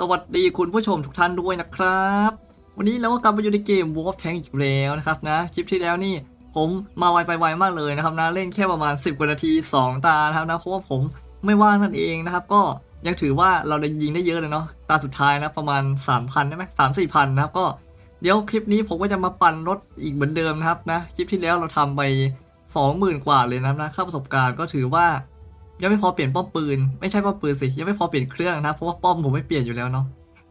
สวัสดีคุณผู้ชมทุกท่านด้วยนะครับ วันนี้เราก็กลับมาอยู่ในเกม Wolf Tank อีกแล้วนะครับนะคลิปที่แล้วนี่ผมมาไวไปไวมากเลยนะครับนะเล่นแค่ประมาณ 10กว่านาที 2 ตานะครับนะเพราะว่าผมไม่ว่างนั่นเองนะครับ ก็ยังถือว่าเราได้ยิงได้เยอะเลยเนาะตาสุดท้ายนะประมาณ 3,000ได้ไหมสามสี่พันนะครับก็เดี๋ยวคลิปนี้ผมก็จะมาปั่นรถอีกเหมือนเดิมนะครับนะคลิปที่แล้วเราทำไป 20,000 กว่าเลยนะครับนะค่าประสบการณ์ก็ถือว่า ยังไม่พอเปลี่ยนป้อมปืน ไม่ใช่ป้อมปืนสิ ยังไม่พอเปลี่ยนเครื่องนะเพราะว่าป้อมผมไม่เปลี่ยนอยู่แล้วเนาะ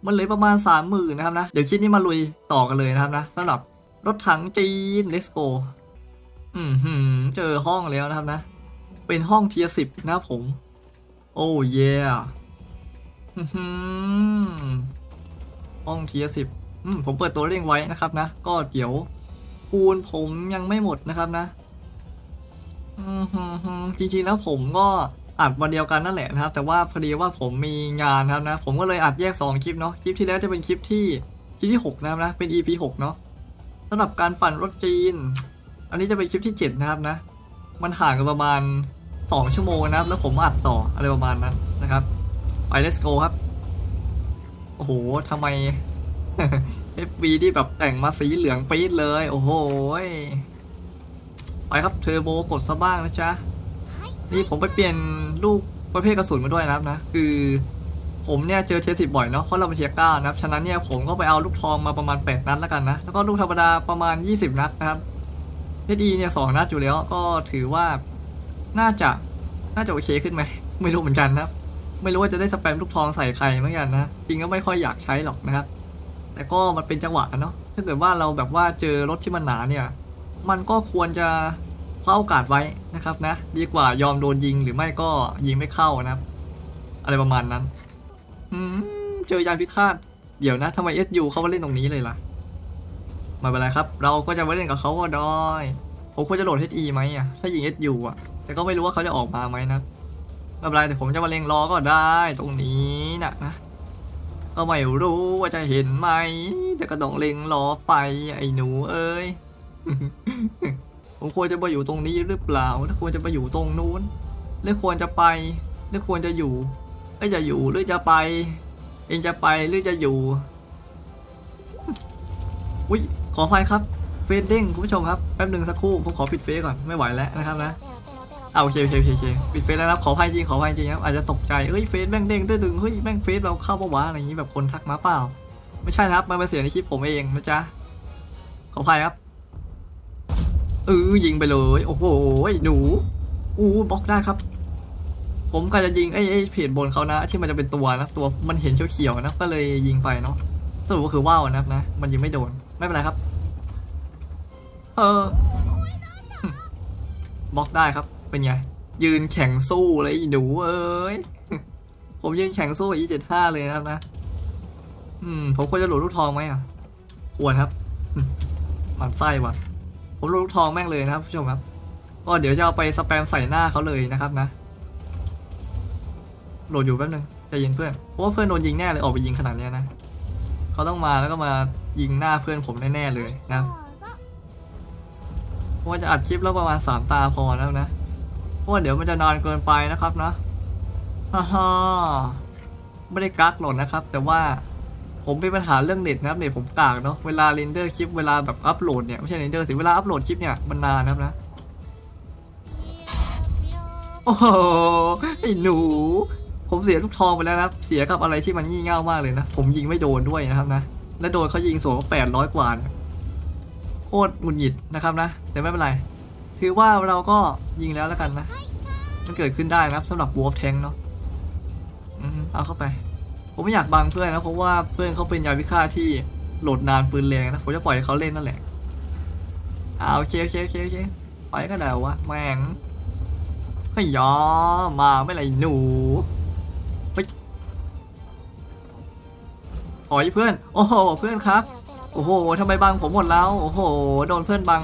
มันเหลยประมาณ3ามหมื่นนะครับนะ เดี๋ยวคลิปนี้มาลุยต่อกันเลยนะครับนะสำหรับรถถังจีน let's go อืมหืมเจอห้องแล้วนะครับนะ เป็นห้องเทียสิบนะครับผม โอ้เย่ห้องเทียสิบผมเปิดตัวเร่งไว้นะครับนะ ก็เดี๋ยวคูณผมยังไม่หมดนะครับนะ อืมฮึฮึจริงๆแล้วผมก็อัดวันเดียวกันนั่นแหละนะครับ แต่ว่าพอดีว่าผมมีงานครับนะ ผมก็เลยอัดแยก 2 คลิปเนาะคลิปที่แล้วจะเป็นคลิปที่คลิปที่ 6 นะครับนะเป็น EP 6 เนาะสำหรับการปั่นรถจีน อันนี้จะเป็นคลิปที่ 7 นะครับนะ มันห่างกันประมาณ 2 ชั่วโมงนะครับ แล้วผมอัดต่ออะไรประมาณนั้นนะครับไป let's go ครับ โอ้โหทำไม FV ที่แบบแต่งมาสีเหลืองปี๊ดเลย โอ้โห ไปครับเทอร์โบกดซะบ้างนะจ๊ะนี่ผมไปเปลี่ยนลูกประเภทกระสุนมาด้วยนะครับนะ คือผมเนี่ยเจอเทียสิบบ่อยเนาะเพราะเราเป็นเทียเก้านะครับฉะนั้นเนี่ยผมก็ไปเอาลูกทองมาประมาณ 8 นัดแล้วกันนะแล้วก็ลูกธรรมดาประมาณ 20 นัดนะครับเดีเนี่ยสองนัดอยู่แล้วก็ถือว่าน่าจะน่าจะโอเคขึ้นไหมไม่รู้เหมือนกันนะครับไม่รู้ว่าจะได้สแปมลูกทองใส่ใครเหมือนกันนะจริงก็ไม่ค่อยอยากใช้หรอกนะครับ แต่ก็มันเป็นจังหวะเนาะถ้าเกิดว่าเราแบบว่าเจอรถที่มันหนาเนี่ย มันก็ควรจะคว้าโอกาสไว้นะครับนะ ดีกว่ายอมโดนยิงหรือไม่ก็ยิงไม่เข้านะครับ อะไรประมาณนั้น อืมเจอยานพิฆาตเดี๋ยวนะทำไม SU เขามาเล่นตรงนี้เลยล่ะไมาเป็นไรครับ เราก็จะไปเล่นกับเขาก็ได้ผมควรจะโหลด HE ไหมอะ ถ้ายิง SU อะ แต่ก็ไม่รู้ว่าเขาจะออกมาไหมนะไม่เป็นไรแต่ผมจะมาเล็งรอก็ได้ตรงนี้นะนะ ก็ไม่รู้ว่าจะเห็นไหม แต่ก็ต้องเล็งรอไปไอ้หนูเอ้ย ผมควรจะไปอยู่ตรงนี้หรือเปล่าถ้าควรจะไปอยู่ตรงนู้นหรือควรจะไปหรือควรจะอยู่เอ้ยจะอยู่หรือจะไป เองจะไปหรือจะอยู่อุ้ยขออภัยครับเฟซเด้งคุณผู้ชมครับแป๊บหนึ่งสักครู่ผมขอปิดเฟซก่อนไม่ไหวแล้วนะครับนะเอาโอเคโอเคโอเคโอเคปิดเฟซแล้วนะครับขออภัยจริงขออภัยจริงครับอาจจะตกใจเฮ้ยเฟซแม่งเด้งตื้อดึงเฮ้ยแม่งเฟซเราเข้าปะวะอะไรอย่างนี้แบบคนทักมาเปล่า ไม่ใช่นะครับมันเป็นเสียงในคลิปผมเองนะจ๊ะขออภัยครับ เออยิงไปเลย โอ้โหหนูอู้บล็อกได้ครับ ผมก็จะยิงไอ้เพจบนเขานะ ที่มันจะเป็นตัวนะตัวมันเห็นเขียวๆนะก็เลยยิงไปเนาะสรุปก็คือว่าวนะครับนะ มันยิงไม่โดนไม่เป็นไรครับ เออบล็อกได้ครับ เป็นไง ยืนแข่งสู้เลยหนูเอ้ยผมยืนแข่งสู้อีเจ็ดห้าเลยนะครับนะ อืม ผมควรจะโหลดลูกทองไหมอะ ควรครับมหมันไส้ว่ะ ผมลูกทองแม่งเลยนะครับผู้ชมครับก็เดี๋ยวจะเอาไปสแปมใส่หน้าเขาเลยนะครับนะ โหลดอยู่แป๊บนึงใจเย็นเพื่อนเพราะว่าเพื่อนโดนยิงแน่เลยออกไปยิงขนาดนี้นะเขาต้องมาแล้วก็มายิงหน้าเพื่อนผมแน่ๆเลยนะเพราะว่าจะอัดคลิปแล้วประมาณสามตาพอแล้วนะเพราะว่าเดี๋ยวมันจะนานเกินไปนะครับนะฮ่าฮ่าไม่ได้กักโหลดนะครับ แต่ว่า ผมมีปัญหาเรื่องเน็ตนะครับเน็ตผมกากเนาะเวลาเรนเดอร์คลิปเวลาแบบอัปโหลดเนี่ยไม่ใช่เรนเดอร์สิเวลาอัปโหลดคลิปเนี่ยมันนานนะครับนะโอ้โหไอ้หนู ผมเสียลูกทองไปแล้วนะครับเสียกับอะไรที่มันงี่เง่ามากเลยนะ ผมยิงไม่โดนด้วยนะครับนะและโดนเขายิงสวนแปดร้อยกว่าเนี่ยโคตรหงุดหงิดนะครับนะ แต่ไม่เป็นไร ถือว่าเราก็ยิงแล้วแล้วกันนะ มันเกิดขึ้นได้นะครับสำหรับ Wolf Tank เนาะเอาเข้าไป ผมไม่อยากบังเพื่อนนะเพราะว่าเพื่อนเขาเป็นยาวิฆาตที่โหลดนานปืนแรงนะผมจะปล่อยให้เขาเล่นนั่นแหละอ่าโอเคโอเคโอเคโอเคไปก็ได้วะแม่งไม่ยอมมาไม่ไรหนูไปถอยเพื่อน โอ้โหเพื่อนครับ โอ้โหทำไมบังผมหมดแล้วโอ้โหโดนเพื่อนบัง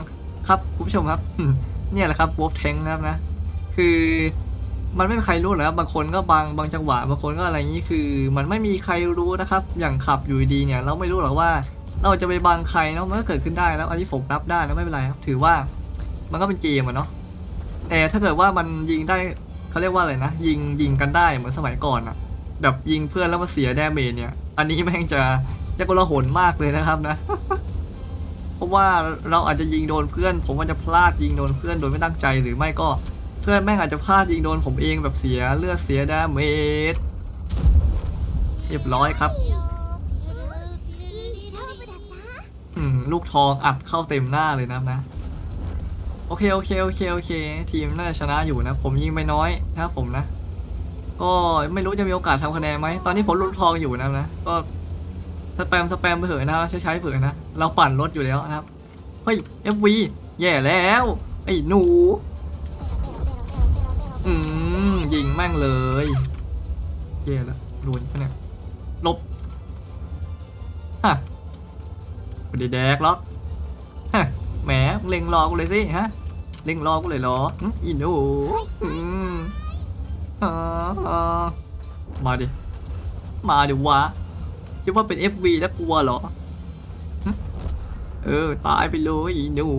ครับคุณผู้ชมครับ เนี่ยแหละครับวอ f แทงครับนะ คือ มันไม่มีใครรู้หรอกครับบางคนก็บังบางจังหวะบางคนก็อะไรอย่างนี้คือ มันไม่มีใครรู้นะครับ อย่างขับอยู่ดีเนี่ย เราไม่รู้หรอกว่า เราจะไปบังใครเนาะมันก็เกิดขึ้นได้แล้วอันนี้ผมรับได้แล้วไม่เป็นไรครับ ถือว่ามันก็เป็นเกมอะเนาะแต่ถ้าเกิดว่ามันยิงได้เขาเรียกว่าอะไรนะยิงยิงกันได้เหมือนสมัยก่อนอะแบบยิงเพื่อนแล้วมาเสียแดเมจเนี่ย อันนี้แม่งจะจะกลาหนมากเลยนะครับนะ เพราะว่าเราอาจจะยิงโดนเพื่อน ผมอาจจะพลาดยิงโดนเพื่อนโดยไม่ตั้งใจหรือไม่ก็ เพื่อนแม่งอาจจะพลาดยิงโดนผมเองแบบเสียเลือดเสียดาเมจเรียบร้อยครับลูกทองอัดเข้าเต็มหน้าเลยนะนะ โอเคโอเคโอเคโอเค ทีมน่าจะชนะอยู่นะ ผมยิงไปน้อยนะผมนะ ก็ไม่รู้จะมีโอกาสทำคะแนนไหม ตอนนี้ผมลูกทองอยู่นะนะ ก็สแปมสแปมไปเถอะนะใช้ใช้เผื่อนะ เราปั่นรถอยู่แล้วนะครับ เฮ้ยเอฟวีแย่แล้ว ไอ้หนู อืมยิงแม่งเลยแย่แล้วรวยปะเนี่ยลบฮะไม่ได้แดกหรอกฮะแหมเล็งรอกูเลยสิฮะเล็งรอกูเลยเหรออีหนูอืมาอ่ามาดิ มาดิวะคิดว่าเป็น FV แล้วกลัวเหรอ เออ ตายไปเลยอีหนู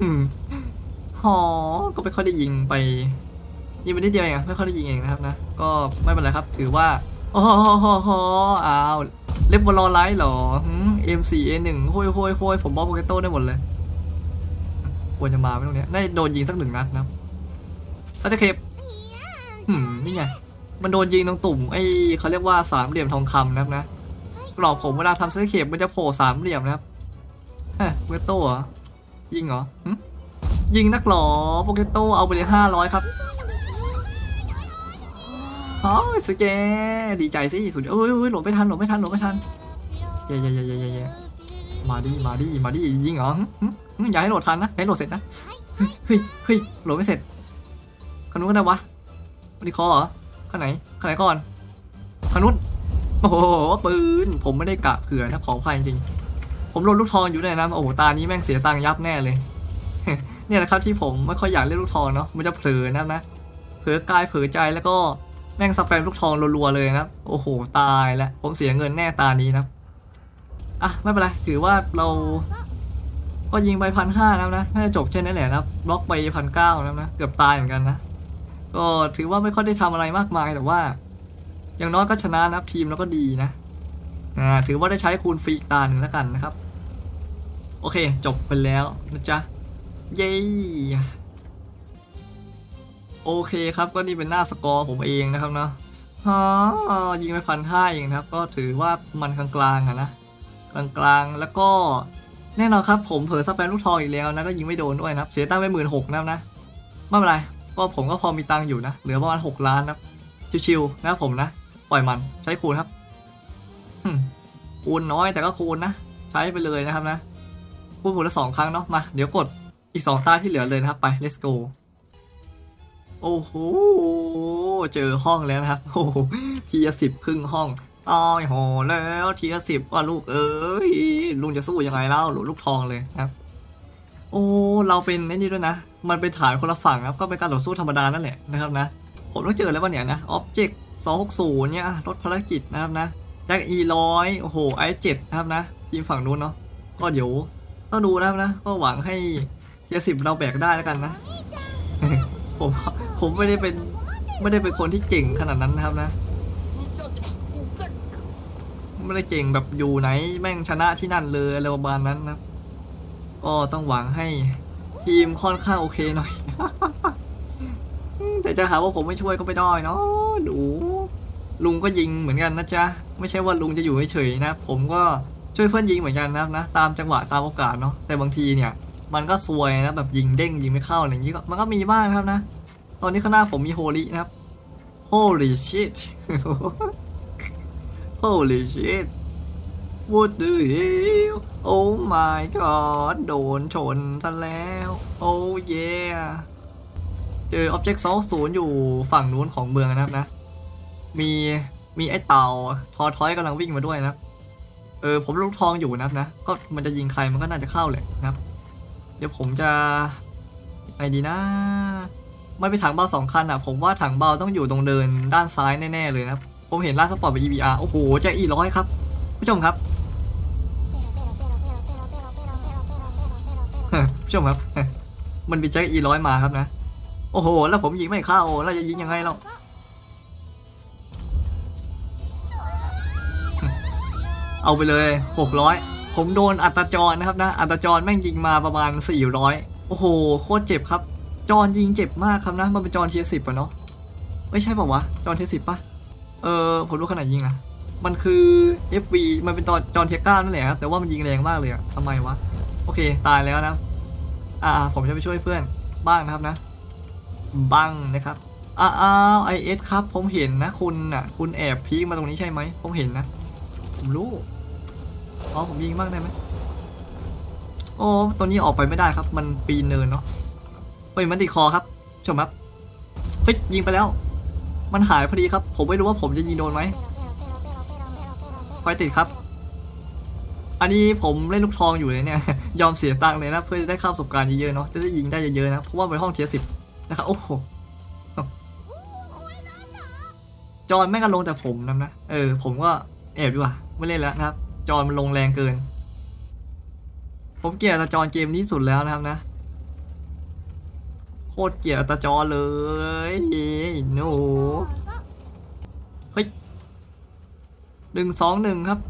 อืม หอก็ไม่ค่อยได้ยิงไปยิงไปนิดเดียวเองไม่ค่อยได้ยิงเองนะครับนะ ก็ไม่เป็นไรครับ ถือว่าโอ้โหโหอ้าวเล็บบอลไลท์เหรอหืม M4A1 โห้ยโห้ยโห้ยผมบอสโปเกโต้ได้หมดเลยควรจะมาไหมตรงเนี้ยได้โดนยิงสักหนึ่งนัดนะครับถ้าจะเคปหืมนี่ไงมันโดนยิงตรงตุ่มไอ้เขาเรียกว่าสามเหลี่ยมทองคำนะครับนะกรอบผมเวลาทำเซตเคปมันจะโผล่สามเหลี่ยมนะครับฮะโปเกโต้เหรอยิงเหรอ ยิงนักหรอโปเกโตเอาไปเลยห้าร้อยครับอ๋อสเกดีใจสิสุดยอดเอ้ยเอ้ยหลบไม่ทันหลบไม่ทันหลบไม่ทันเย่เย่เย่เย่เย่มาดิมาดิมาดิยิงเหรออย่าให้โหลดทันนะให้โหลดเสร็จนะเฮ้ยเฮ้ยเฮ้ยโหลดไม่เสร็จคันนู้นก็ได้วะมันดีคอเหรอคันไหนคันไหนก่อนคันนู้นโอ้โหปืนผมไม่ได้กะเผื่อนะขออภัยจริง ผมโหลดลูกทองอยู่ด้วยนะโอ้โหตานี้แม่งเสียตังค์ยับแน่เลย เนี่ยนะครับที่ผมไม่ค่อยอยากเล่นลูกทองเนาะมันจะเผลอนะนะเผลอกายเผลอใจแล้วก็แม่งสแปมลูกทองรัวๆเลยนะโอ้โหตายแล้วผมเสียเงินแน่ตานี้นะอะไม่เป็นไรถือว่าเราก็ยิงไปพันห้าแล้วนะน่าจะจบแค่นนั้นแหละนะบล็อกไปพันเก้าแล้วนะเกือบตายเหมือนกันนะก็ถือว่าไม่ค่อยได้ทำอะไรมากมายแต่ว่า อย่างน้อยก็ชนะนะทีมแล้วก็ดีนะอ่าถือว่าได้ใช้คูณฟรีตาหนึ่งแล้วกันนะครับ โอเค จบไปแล้วนะจ๊ะ เย้โอเคครับก็นี่เป็นหน้าสกอร์ผมเองนะครับเนาะฮะยิงไปพันห้าเองนะครับ ก็ถือว่ามันกลางๆอะนะกลางๆแล้วก็แน่นอนครับผมเผลอสแปมลูกทองอีกแล้วนะก็ยิงไม่โดนด้วยนะครับ เสียตังค์ไปหมื่นหกนะนะไม่เป็นไรก็ผมก็พอมีตังค์อยู่นะเหลือประมาณหกล้านนะครับชิวๆนะผมนะ ปล่อยมันใช้คูณครับคูณน้อยแต่ก็คูณนะ ใช้ไปเลยนะครับนะคูณคูณละสองครั้งเนาะมาเดี๋ยวกด อีกสองตาที่เหลือเลยนะครับไป let's go โอ้โห เจอห้องแล้วนะครับ โอ้โหทีละสิบครึ่งห้องตายโหแล้วทีละสิบว่าลูกเอ้ยลุงจะสู้ยังไงเล่าหลุดลูกทองเลยนะครับ โอ้ เราเป็นนี่ด้วยนะ มันเป็นฐานคนละฝั่งครับ ก็เป็นการต่อสู้ธรรมดานั่นแหละนะครับนะ ผมต้องเจอแล้วว่าเนี่ยนะ Object 260เนี่ยรถภารกิจนะครับนะแจ็ค E ร้อยโอ้โหไอเจ็ดนะครับนะทีมฝั่งนู้นเนาะก็เดี๋ยวต้องดูนะครับนะ ก็หวังให้ เทียสิบเราแบกได้แล้วกันนะ ผมผมไม่ได้เป็นไม่ได้เป็นคนที่เก่งขนาดนั้นนะครับนะ ไม่ได้เก่งแบบอยู่ไหนแม่งชนะที่นั่นเลยอะไรประมาณนั้นนะก็ต้องหวังให้ทีมค่อนข้างโอเคหน่อย แต่จะหาว่าผมไม่ช่วยก็ไม่ได้เนาะดูลุงก็ยิงเหมือนกันนะจ๊ะ ไม่ใช่ว่าลุงจะอยู่เฉยๆนะ ผมก็ช่วยเพื่อนยิงเหมือนกันนะครับนะ ตามจังหวะตามโอกาสเนาะแต่บางทีเนี่ย มันก็ซวยนะแบบยิงเด้งยิงไม่เข้าอะไรอย่างนี้ก็มันก็มีบ้างนะครับนะ ตอนนี้ข้างหน้าผมมีโฮลินะครับ Holy shit Holy shit What the hell Oh my god โดนชนซะแล้ว Oh yeah เจอ Object 20อยู่ฝั่งนู้นของเมืองนะครับนะ มีมีไอ้เต่าทอทอยกำลังวิ่งมาด้วยนะ เออผมลูกทองอยู่นะครับนะ ก็มันจะยิงใครมันก็น่าจะเข้าแหละนะครับ เดี๋ยวผมจะไงดีนะ มันเป็นถังเบาสองคันอะ ผมว่าถังเบาต้องอยู่ตรงเดินด้านซ้ายแน่ๆเลยนะ ผมเห็นล่าสปอร์ตเป็ EBR โอ้โหแจ็ะ E ร้อยครับ ผู้ชมครับผู้ชมครับ มันมีแจ็ค E ร้อยมาครับนะ โอ้โห แล้วผมยิงไม่เข้าแล้วจะยิงยังไงเราเอาไปเลยหกร้อย ผมโดนอัตจรนะครับนะอัตจรแม่งยิงมาประมาณสี่ร้อยโอ้โห โคตรเจ็บครับจรยิงเจ็บมากครับนะ มันเป็นจรเทียสิบอะเนาะไม่ใช่ปล่าวะจรเทียสิบปะเออผมรู้ขนาดยิงอะมันคือ FV มันเป็นตอนจรเทียก้านั่นแหละครับแต่ว่ามันยิงแรงมากเลยอะทำไมวะ โอเค ตายแล้วนะ อ่า ผมจะไปช่วยเพื่อนบ้างนะครับนะบ้างนะครับอ้าวไอเอสครับ ผมเห็นนะ คุณน่ะ คุณแอบพีคมาตรงนี้ใช่ไหม ผมเห็นนะ ผมรู้ อ๋อผมยิงบ้างได้ไหมโอ้ตัวนี้ออกไปไม่ได้ครับ มันปีนเนินเนาะเฮ้ยมันติดคอครับชมครับเฮ้ยยิงไปแล้ว มันหายพอดีครับ ผมไม่รู้ว่าผมจะยิงโดนไหมไฟติดครับ อันนี้ผมเล่นลูกทองอยู่เลยเนี่ย ยอมเสียตังค์เลยนะ เพื่อจะได้ข้ามประสบการณ์เยอะๆเนาะจะได้ยิงได้เยอะๆนะเพราะว่าเป็นห้องเทียสิบนะครับโอ้โหจอนแม่งก็ลงแต่ผมนะนะเออ ผมก็แอบดีกว่าไม่เล่นแล้วนะครับ จอนมันลงแรงเกิน ผมเกลียดตาจรเกมนี้สุดแล้วนะครับนะ โคตรเกลียดตาจรเลยหนูเฮ้ยหนึ่งสองหนึ่งครับ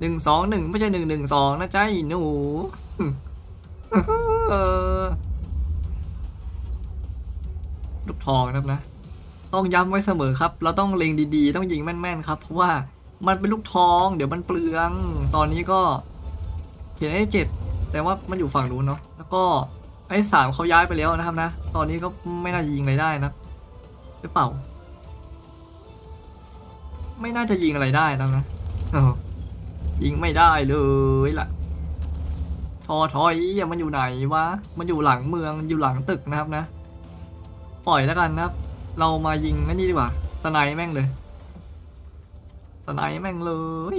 หนึ่งสองหนึ่งไม่ใช่หนึ่งหนึ่งสองนะจ๊ะไอ้หนูลูกทองนะครับนะ ต้องย้ำไว้เสมอครับ เราต้องเล็งดีๆ ต้องยิงแม่นๆครับ เพราะว่า มันเป็นลูกทอง เดี๋ยวมันเปลือง ตอนนี้ก็เห็นไอ้เจ็ดแต่ว่ามันอยู่ฝั่งนู้นเนาะแล้วก็ไอ้สามเขาย้ายไปแล้วนะครับนะ ตอนนี้ก็ไม่น่าจะยิงอะไรได้นะหรือเปล่า ไม่น่าจะยิงอะไรได้นะนะเออยิงไม่ได้เลยล่ะทอทอยอย่ามันอยู่ไหนวะ มันอยู่หลังเมืองอยู่หลังตึกนะครับนะ ปล่อยแล้วกันนะครับ เรามายิงนั่นนี่ดีกว่าสไนแม่งเลย สไนแม่งเลย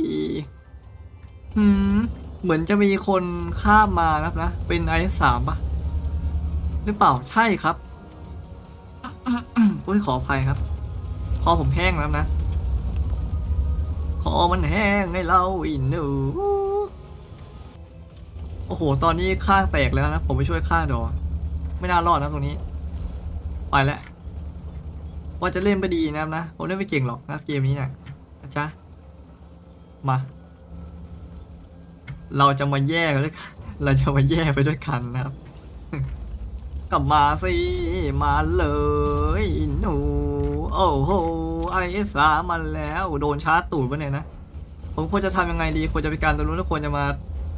หืมเหมือนจะมีคนข้ามมานะครับนะ เป็นไอสามปะหรือเปล่าใช่ครับอุ้ยขออภัยครับ คอผมแห้งแล้วนะ คอมันแห้งให้เราอินหนูโอ้โห ตอนนี้ข้างแตกแล้วนะ ผมไปช่วยข้างเดี๋ยวไม่น่ารอดนะตรงนี้ ไปแล้ว ว่าจะเล่นไปดีนะครับนะ ผมเล่นไม่เก่งหรอกนะเกมนี้เนี่ยนะ จ๊ะ มา เราจะมาแย่กันด้วยเราจะมาแย่ไปด้วยกันนะครับกลับมาสิมาเลยหนู โอ้โหไอเอสามันแล้ว โดนชาร์จตูดวะเนี่ยนะ ผมควรจะทำยังไงดี ควรจะไปการตรงนู้นแล้วควรจะมา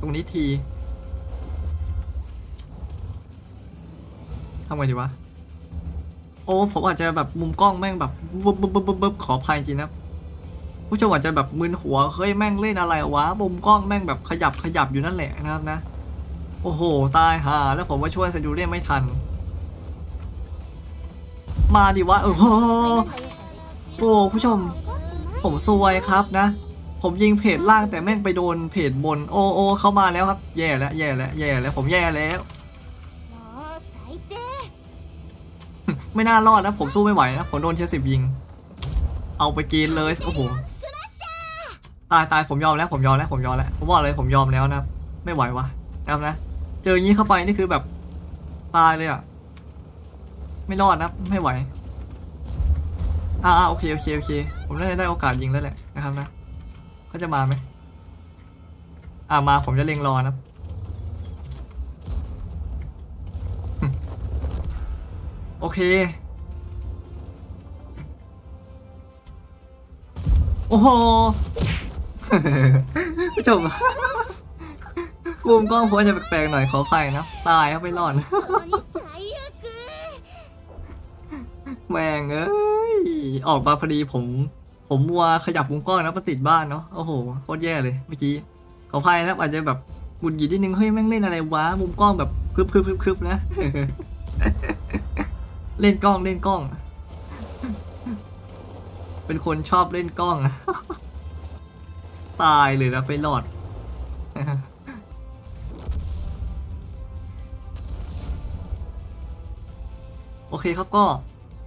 ตรงนี้ทีทำไงดีวะ โอ้ ผมอาจจะแบบมุมกล้องแม่งแบบบบบึ๊บบึ๊บบึ๊บบึ๊บขออภัยจริงนะ ผู้ชมอาจจะแบบมึนหัวเฮ้ยแม่งเล่นอะไรวะมุมกล้องแม่งแบบขยับขยับอยู่นั่นแหละนะครับนะ โอ้โห ตายฮ่าแล้วผมว่าช่วยเซจูเรียไม่ทัน มาดิวะโอ้โหโอ้ผู้ชม ผมซวยครับนะ ผมยิงเพจล่างแต่แม่งไปโดนเพจบน โอโอเข้ามาแล้วครับ แย่แล้วแย่แล้วแย่แล้วผมแย่แล้วไม่น่ารอดนะผมสู้ไม่ไหวนะผมโดนเชสิบยิง เอาไปกินเลย โอ้โห ตายตายผมยอมแล้วผมยอมแล้วผมยอมแล้วผมบอกเลยผมยอมแล้วนะไม่ไหววะนะครับนะเจออย่างนี้เข้าไปนี่คือแบบตายเลยอะ ไม่รอดนะไม่ไหวอ่าโอเคโอเคโอเค ผมน่าจะได้โอกาสยิงแล้วแหละนะครับนะเขาจะมาไหมอ่ามาผมจะเล็งรอนะครับโอเค โอ้โห จบมุมกล้องควรจะแปลกๆหน่อยขอไผ่นะตายเขาไม่รอดแมงเอ้ยออกมาพอดีผม ผมมัวขยับมุมกล้องนะมาติดบ้านเนาะโอ้โหโคตรแย่เลยเมื่อกี้ขอไผ่นะอาจจะแบบหุดหงิดนิดนึงเฮ้ยแม่งเล่นอะไรวะมุมกล้องแบบคึบคึบคึบคึบนะเล่นกล้องเล่นกล้อง เป็นคนชอบเล่นกล้อง ตายเลยนะไปรอด โอเคครับก็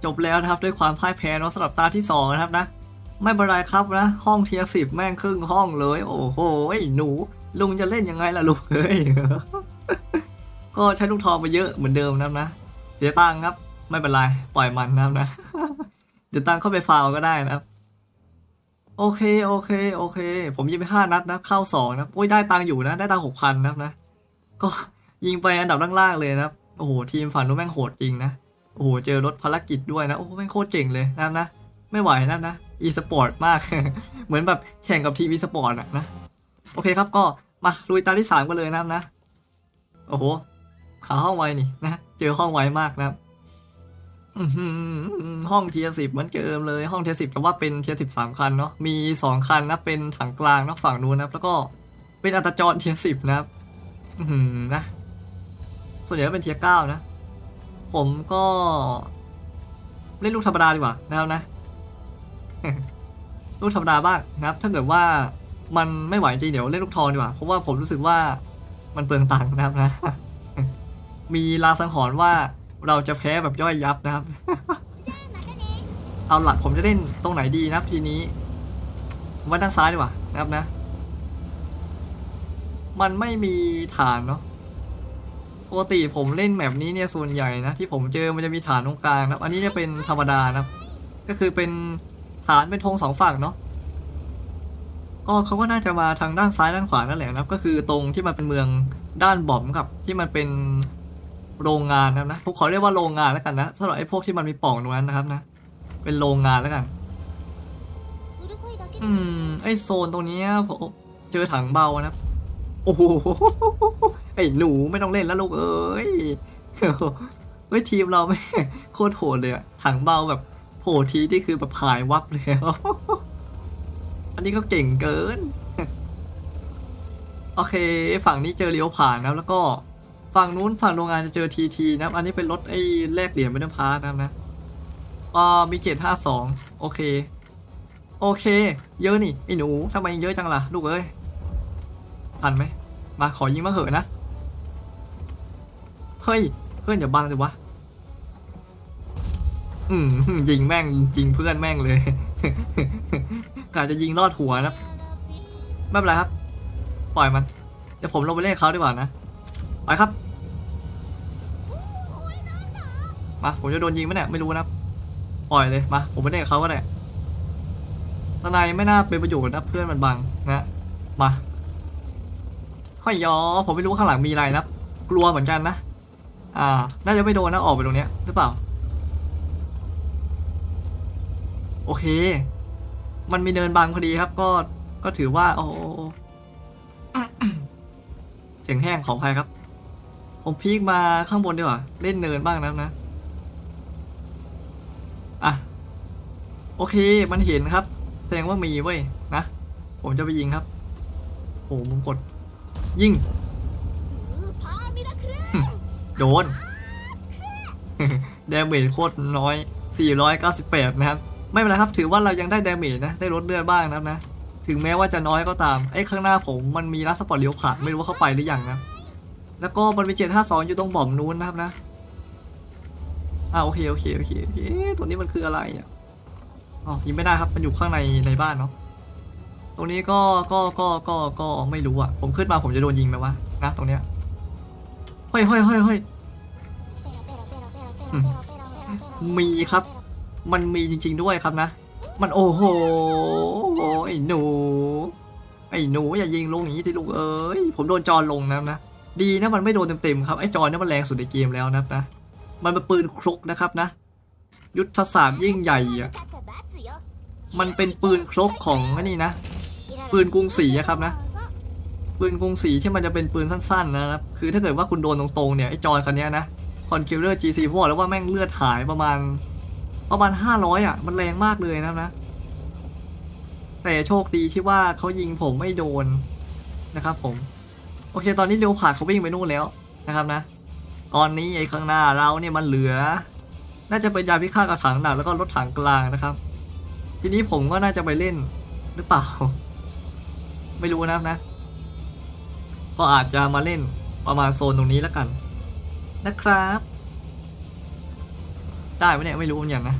จบแล้วนะครับด้วยความพ่ายแพ้เนาะสำหรับตาที่สองนะครับนะ ไม่เป็นไรครับนะ ห้องเทียสิบแม่งครึ่งห้องเลย โอ้โหไอ้หนู ลุงจะเล่นยังไงล่ะลุงเฮ้ยก็ใช้ลูกทองไปเยอะเหมือนเดิมนะครับนะ เสียตังค์ครับ ไม่เป็นไร ปล่อยมันนะครับนะเดี๋ยวตังค์เข้าไปฟาวก็ได้นะครับ โอเค โอเค โอเค ผมยิงไปห้านัดนะเข้าสองนะโอ้ยได้ตังอยู่นะ ได้ตังหกพันนะครับนะ ก็ยิงไปอันดับล่างๆเลยนะโอ้โหทีมฝั่งนู้แม่งโหดจริงนะ โอ้โหเจอรถภารกิจด้วยนะ โอ้โหแม่งโคตรเจ๋งเลยนะนะ ไม่ไหวนะนะ e สปอร์ตมาก เหมือนแบบแข่งกับทีม e สปอร์ตอะนะ โอเคครับก็มาลุยตาที่สามกันเลยนะนะ โอ้โหขาห้องไวนี่นะ เจอห้องไวมากนะ ห้องเทียสิบเหมือนเดิมเลย ห้องเทียสิบแต่ว่าเป็นเทียสิบสามคันเนาะมีสองคันนะเป็นถังกลางนะฝั่งนู้นนะแล้วก็เป็นอัตจรเทียสิบนะครับอือหือนะ ส่วนใหญ่ก็เป็นเทียเก้านะ ผมก็ เล่นลูกธรรมดาดีกว่านะครับนะ ลูกธรรมดาบ้างนะครับ ถ้าเกิดว่ามันไม่ไหวจริงเดี๋ยวเล่นลูกทองดีกว่าเพราะว่าผมรู้สึกว่ามันเปลืองตังค์นะครับนะ มีลาสังหรณ์ว่า เราจะแพ้แบบย่อยยับนะครับ เอาหลักผมจะเล่นตรงไหนดีนะครับทีนี้ว่าด้านซ้ายดีกว่านะครับนะ มันไม่มีฐานเนาะปกติผมเล่นแบบนี้เนี่ยส่วนใหญ่นะที่ผมเจอมันจะมีฐานตรงกลางนะครับ อันนี้จะเป็นธรรมดานะครับ ก็คือเป็นฐานเป็นธงสองฝั่งเนาะก็เขาก็น่าจะมาทางด้านซ้ายด้านขวานั่นแหละนะครับ ก็คือตรงที่มันเป็นเมืองด้านบอมกับที่มันเป็น โรงงานนะครับนะผมขอเรียกว่าโรงงานแล้วกันนะสำหรับไอ้พวกที่มันมีป่องตรงนั้นนะครับนะ เป็นโรงงานแล้วกัน อืมไอ้โซนตรงนี้ผมเจอถังเบานะโอ้โหไอ้หนูไม่ต้องเล่นแล้วลูกเอ้ยเฮ้ยทีมเราไม่โคตรโหดเลยอะถังเบาแบบโหทีที่คือแบบหายวับแล้วอันนี้ก็เก่งเกิน โอเค ฝั่งนี้เจอเลี้ยวผ่านแล้วแล้วก็ ฝั่งนู้นฝั่งโรงงานจะเจอทีทีนะครับ อันนี้เป็นรถไอ้แลกเหรียญไม่ต้องพาร์ทนะครับนะอ่ามีเจ็ดห้าสองโอเค โอเค เยอะนี่ไอ้หนูทำไมเยอะจังล่ะลูกเอ้ยทันไหมมาขอยิงมาเหอะนะ เฮ้ย เพื่อนอย่าบังเลยวะอืมยิงแม่งยิงเพื่อนแม่งเลยกะจะยิงลอดหัวนะไม่เป็นไรครับ ปล่อยมัน เดี๋ยวผมลงไปเล่นเขาดีกว่านะ ไปครับ มาผมจะโดนยิงไหมเนี่ยไม่รู้นะปล่อยเลยมาผมไปเล่นกับเขาก็ได้สไนไม่น่าเป็นประโยชน์นะเพื่อนมันบังนะมาห้อยยอผมไม่รู้ว่าข้างหลังมีอะไรนะกลัวเหมือนกันนะอ่า น่าจะไม่โดนนะออกไปตรงเนี้ยหรือเปล่า โอเค มันมีเนินบังพอดีครับ ก็ก็ถือว่า โอ้เสียงแห้งขออภัยครับ ผมพีกมาข้างบนดีกว่า เล่นเนินบ้างนะนะ โอเค มันเห็นครับ แสดงว่ามีเว้ยนะ ผมจะไปยิงครับ โอ้หมึงกด ยิง โดนแดเมจโคตรน้อย 498 นะครับ ไม่เป็นไรครับ ถือว่าเรายังได้แดเมจนะ ได้ลดเลือดบ้างนะนะ ถึงแม้ว่าจะน้อยก็ตาม ไอ้ข้างหน้าผมมันมีรัสปอร์ตเลี้ยวขาดไม่รู้ว่าเข้าไปหรือยังนะ แล้วก็มันมีเจ็ดห้าสองอยู่ตรงบ่อมนู้นนะครับนะ อ่าโอเคโอเคโอเคโอเค ตัวนี้มันคืออะไรเนี่ย อ๋อยิงไม่ได้ครับ มันอยู่ข้างในในบ้านเนาะ ตรงนี้ก็ ก็ ก็ ก็ ก็ไม่รู้อะ ผมขึ้นมาผมจะโดนยิงไหมวะ นะ ตรงเนี้ย เฮ้ยเฮ้ยเฮ้ยเฮ้ยมีครับ มันมีจริง ๆด้วยครับนะ มันโอ้โห ไอ้หนู ไอ้หนูอย่ายิงลงอย่างนี้สิลูกเอ้ย ผมโดนจอลงนะนะ ดีนะมันไม่โดนเต็มๆครับ ไอ้จอเนี่มันแรงสุดในเกมแล้วนะนะ มันเป็นปืนครกนะครับนะ ยุทธศาสตร์ยิ่งใหญ่อะ มันเป็นปืนครกของไอันนี้นะ ปืนกรุงศรีอะครับนะ ปืนกรุงศรีที่มันจะเป็นปืนสั้นๆนะครับ คือถ้าเกิดว่าคุณโดนตรงๆเนี่ยไอ้จอยคันเนี้ยนะคอนคิวเลอร์ GC ผมบอกแล้วว่าแม่งเลือดหายประมาณ ประมาณ 500 อะ มันแรงมากเลยนะครับนะ แต่โชคดีที่ว่าเขายิงผมไม่โดนนะครับผม โอเคตอนนี้เร็วผ่านเขาวิ่งไปนู่นแล้วนะครับนะ ตอนนี้ไอ้ข้างหน้าเราเนี่ยมันเหลือ น่าจะเป็นยาพิฆาตกับถังหนักแล้วก็รถถังกลางนะครับ ทีนี้ผมก็น่าจะไปเล่นหรือเปล่า ไม่รู้นะนะ ก็อาจจะมาเล่นประมาณโซนตรงนี้แล้วกัน นะครับ ได้ไหมเนี่ยไม่รู้เหมือนกันนะ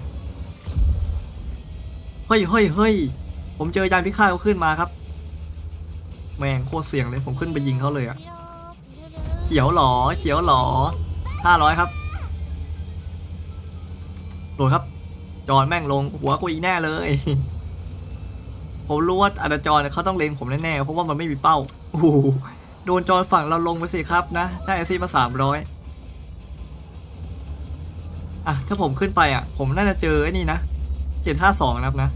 เฮ้ยเฮ้ยเฮ้ยผมเจอยานพิฆาตเขาขึ้นมาครับ แม่งโคตรเสี่ยงเลย ผมขึ้นไปยิงเขาเลยอะเขียวหลอเขียวหลอห้าร้อยครับโดดครับ จอนแม่งลงหัวกูอีกแน่เลย ผมรู้ว่าอาจารย์จรเนี่ยเขาต้องเลงผมแน่ๆ เพราะว่ามันไม่มีเป้าโอ้โหโดนจรฝั่งเราลงไปสิครับนะ ได้แอซี่มาสามร้อยอะ ถ้าผมขึ้นไปอะ ผมน่าจะเจอไอ้นี่นะเจ็ดห้าสองนะครับนะ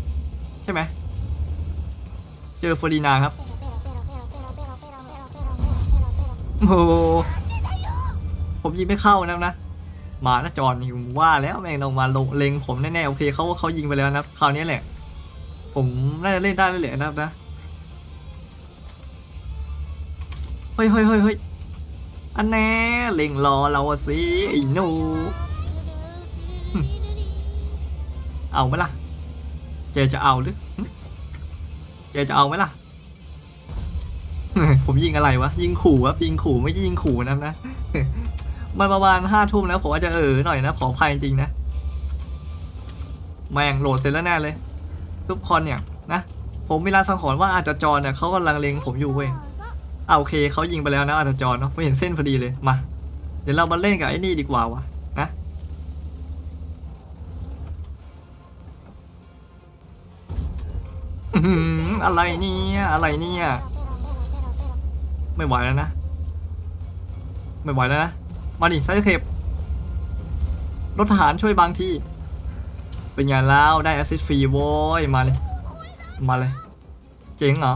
ใช่ไหม เจอเฟอร์ดินาครับ โอ้ผมยิงไม่เข้านะครับนะ มานะจอนนี่ผมว่าแล้วแม่งลงมาลงเล็งผมแน่ๆโอเคเขาเขายิงไปแล้วนะคราวนี้แหละ ผมน่าจะเล่นได้เลยนะครับนะเฮ้ยเฮ้ยเฮ้ยเฮ้ยอันแน่เล็งรอเราสิไอ้หนูเอาไหมล่ะแกจะเอาหรือแกจะเอาไหมล่ะผมยิงอะไรวะยิงขู่ครับยิงขู่ไม่ใช่ยิงขู่นะนะ มันประมาณห้าทุ่มแล้วผมอาจะเออหน่อยนะขออภัยจริงๆนะแม่งโหลดเสร็จแล้วแน่เลยซุปคอนเนี่ยนะผมมีราสังหรณ์ว่าอาจจะจรเนี่ยเขากำลังเล็งผมอยู่เว้ยอ่าโอเคเขายิงไปแล้วนะอาจจะจรเนาะไม่เห็นเส้นพอดีเลยมาเดี๋ยวเรามาเล่นกับไอ้นี่ดีกว่าวะนะอะไรเนี่ยอะไรเนี่ยไม่ไหวแล้วนะ ไม่ไหวแล้วนะ มาดิไซด์เคปรถทหารช่วยบางที่ เป็นไงแล้วได้แอซิสฟรีโว้ย มาเลย มาเลย เจ๋งเหรอ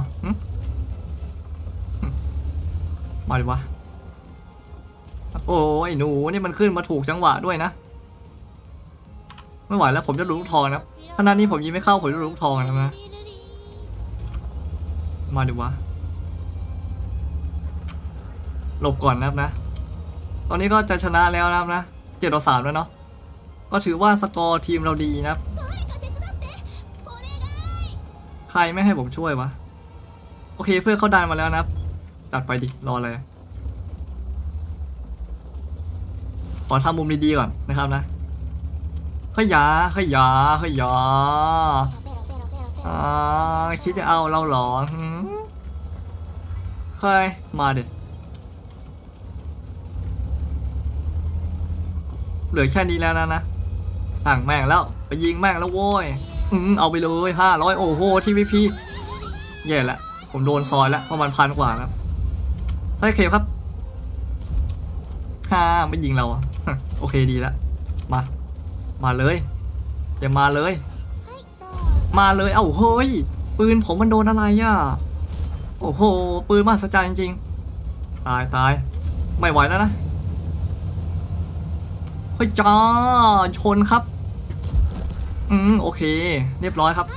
มาดิวะ โอ้ยหนูนี่มันขึ้นมาถูกจังหวะด้วยนะ ไม่ไหวแล้วผมจะรู้ลูกทองนะขนาดนี้ผมยิงไม่เข้าผมจะรู้ลูกทองนะนะมาดิวะ หลบก่อนนะครับนะ อนนี้ก็จะชนะแล้วนะครับนะเจ็ดต่อสามแล้วเนาะก็ถือว่าสกอร์ทีมเราดีนะ ใครไม่ให้ผมช่วยวะ โอเคเพื่อนเขาดันมาแล้วนะจัดไปดิ รอเลย ขอทำมุมดีๆก่อนนะครับนะขยาขยาขยาอ่าคิดจะเอาเราหรอหืมเคยมาเด็ด เหลือแค่นี้แล้วนะนะสั่งแม่งแล้วไปยิงแม่งแล้วโว้ยอืมเอาไปเลยห้าร้อยโอ้โหทีวีพีแย่ละผมโดนซอยแล้วประมาณพันกว่าแล้วใช่เคครับฮ่าไม่ยิงเราโอเคดีแล้วมา มาเลยอย่ามาเลย มาเลยเอ้าเฮ้ยปืนผมมันโดนอะไรอะโอ้โหปืนมหัศจรรย์จริงๆตายตายไม่ไหวแล้วนะ ฮ้ยจ้าชนครับ อืมโอเค เรียบร้อยครับ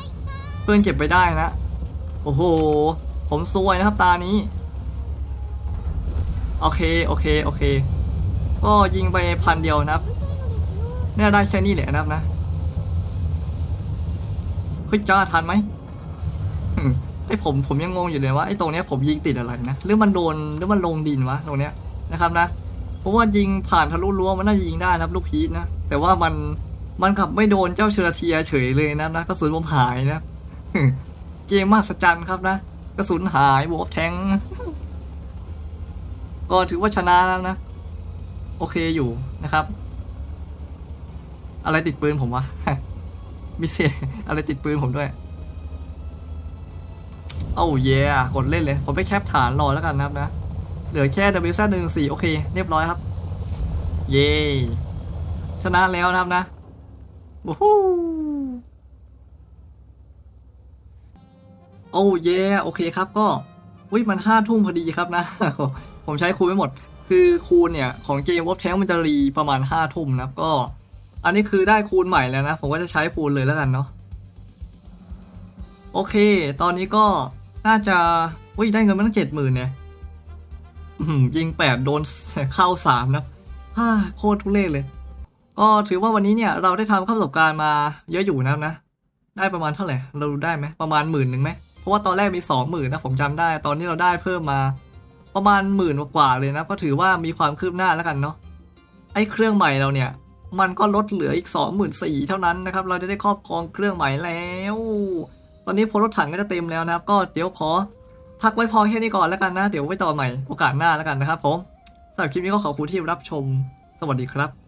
เพื่อนเก็บไปได้นะ โอ้โห ผมซวยนะครับตานี้ โอเค โอเค โอเค ก็ยิงไปพันเดียวนะครับเนี่ยได้แค่นี้แหละนะครับนะเฮ้ยจ้าทันไหมไอผมผมยังงงอยู่เลยว่าไอตรงเนี้ยผมยิงติดอะไรนะ หรือมันโดนหรือมันลงดินวะตรงเนี้ยนะครับนะ ราะว่ายิงผ่านทะลุรั้วมันน่าจะยิงได้นะครับลูกพีชนะ แต่ว่ามันมันกลับไม่โดนเจ้าเชอร์เทียเฉยเลยนะนะกระสุนผมหายนะเกมมากสจันครับนะกระสุนหายวอฟแทงก็ถือว่าชนะแล้วนะ โอเคอยู่นะครับ อะไรติดปืนผมวะมิเศษอะไรติดปืนผมด้วยโอ้เย่กดเล่นเลย ผมไปแคปฐานรอแล้วกันนะครับนะ ลือแค่ w z 1 1 4โอเค เรียบร้อยครับ เย่ชนะแล้วนะครับนะวู้ฮู้โอ้เย่โอเคครับก็อุ้ยมันห้าทุ่มพอดีครับนะ ผมใช้คูณไม่หมด คือคูณเนี่ยของเกมวอ t แทงมันจะรีประมาณห้าทุ่มนะครับก็ อันนี้คือได้คูณใหม่แล้วนะ ผมก็จะใช้คูณเลยแล้วกันเนาะโอเค ตอนนี้ก็น่าจะอุ้ยได้เงินมาตั้งเจ็ดหมื่นเนี่ย ยิงแปดโดนเข้าสามนะโคตรทุเรศเลย ก็ถือว่าวันนี้เนี่ยเราได้ทำข้าประสบการณ์มาเยอะอยู่นะนะ ได้ประมาณเท่าไหร่ เราดูได้ไหมประมาณหมื่นหนึ่งไหม เพราะว่าตอนแรกมีสองหมื่นนะผมจำได้ ตอนนี้เราได้เพิ่มมาประมาณหมื่นกว่าเลยนะ ก็ถือว่ามีความคืบหน้าแล้วกันเนาะ ไอ้เครื่องใหม่เราเนี่ยมันก็ลดเหลืออีก 24,000เท่านั้นนะครับ เราจะได้ครอบครองเครื่องใหม่แล้ว ตอนนี้พลรถถังก็จะเต็มแล้วนะครับ ก็เดี๋ยวขอ พักไว้พอแค่นี้ก่อนแล้วกันนะ เดี๋ยวไว้ต่อใหม่โอกาสหน้าแล้วกันนะครับผมสำหรับคลิปนี้ก็ขอบคุณที่รับชม สวัสดีครับ